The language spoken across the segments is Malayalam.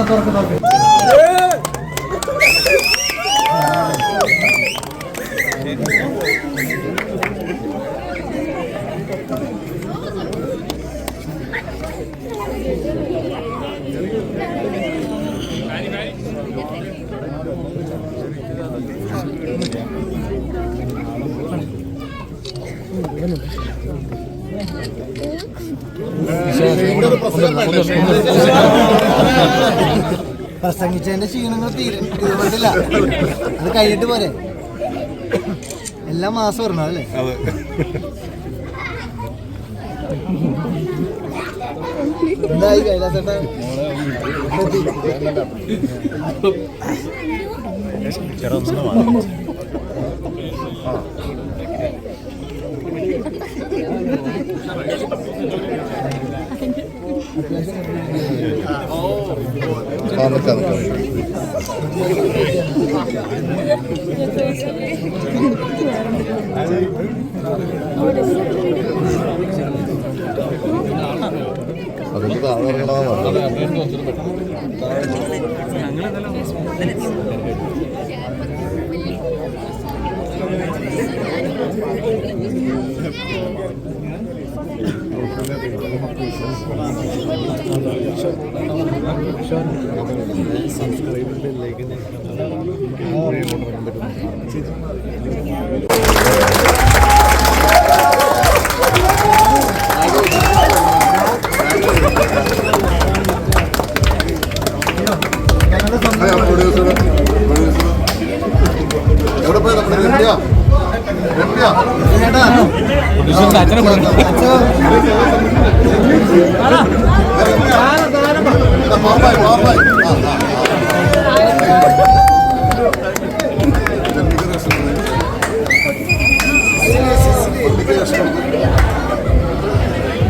나 돌아가 돌아가. 많이 പ്രസംഗിച്ചതിന്റെ ക്ഷീണങ്ങൾ തീരും തീർന്നിട്ടില്ല. അത് കഴിഞ്ഞിട്ട് പോരെ. എല്ലാ മാസം വരണം അല്ലേ? എന്തായി കൈലാസേട്ടാ? ആ നിൽക്കാം നിൽക്കാം അതിന്റെ എവിടെ പോയി നമ്മുടെ രമ്യ രമ്യ ചേട്ടാ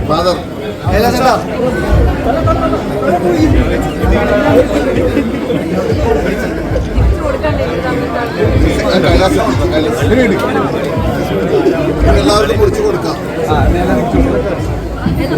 ഫാദർ എല്ലാവർക്കും കുറിച്ച് കൊടുക്കാം